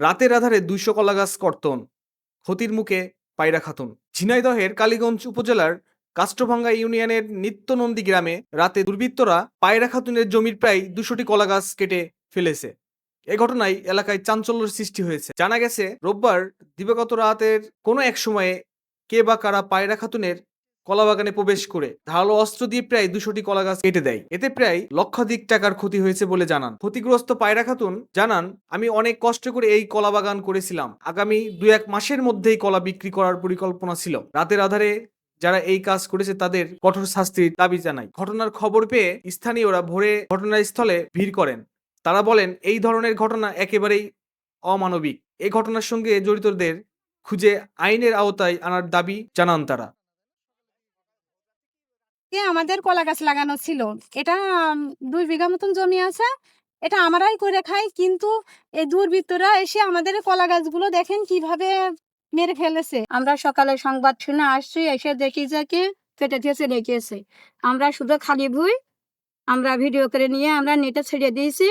রাতের আধারে দুইশো কলা গাছ কর্তন, ক্ষতির মুখে পায়রা খাতুন। ঝিনাইদহের কালীগঞ্জ উপজেলার কাষ্টভাঙ্গা ইউনিয়নের নিত্যনন্দী গ্রামে রাতে দুর্বৃত্তরা পায়রা খাতুনের জমির প্রায় দুশোটি কলা গাছ কেটে ফেলেছে। এ ঘটনায় এলাকায় চাঞ্চল্যের সৃষ্টি হয়েছে। জানা গেছে, রোববার দিবাগত রাতের কোনো এক সময়ে কে বা কারা পায়রা খাতুনের কলা বাগানে প্রবেশ করে ধারালো অস্ত্র দিয়ে প্রায় দুশোটি কলা গাছ কেটে দেয়। এতে প্রায় লক্ষাধিক টাকার ক্ষতি হয়েছে বলে জানান। ক্ষতিগ্রস্ত পায়রা খাতুন জানান, আমি অনেক কষ্ট করে এই কলা বাগান করেছিলাম। আগামী দু এক মাসের মধ্যেই কলা বিক্রি করার পরিকল্পনা ছিল। রাতের আধারে যারা এই কাজ করেছে তাদের কঠোর শাস্তির দাবি জানায় ঘটনার খবর পেয়ে স্থানীয়রা ভোরে ঘটনাস্থলে ভিড় করেন। তারা বলেন, এই ধরনের ঘটনা একেবারেই অমানবিক। এই ঘটনার সঙ্গে জড়িতদের খুঁজে আইনের আওতায় আনার দাবি জানান তারা। এ আমাদের কলা গাছ লাগানো ছিল। এটা দুই বিঘা মতন জমি আছে। এটা আমরাই করে খাই। কিন্তু এই দুর্বৃত্তরা এসে আমাদের কলা গাছগুলো দেখেন কীভাবে মেরে ফেলেছে। আমরা সকালে সংবাদ শুনে আসছি, এসে দেখি যে কি কেটে দিয়েছে রেখেছে আমরা শুধু খালি ভুই, আমরা ভিডিও করে নিয়ে আমরা নেটে ছেড়ে দিয়েছি।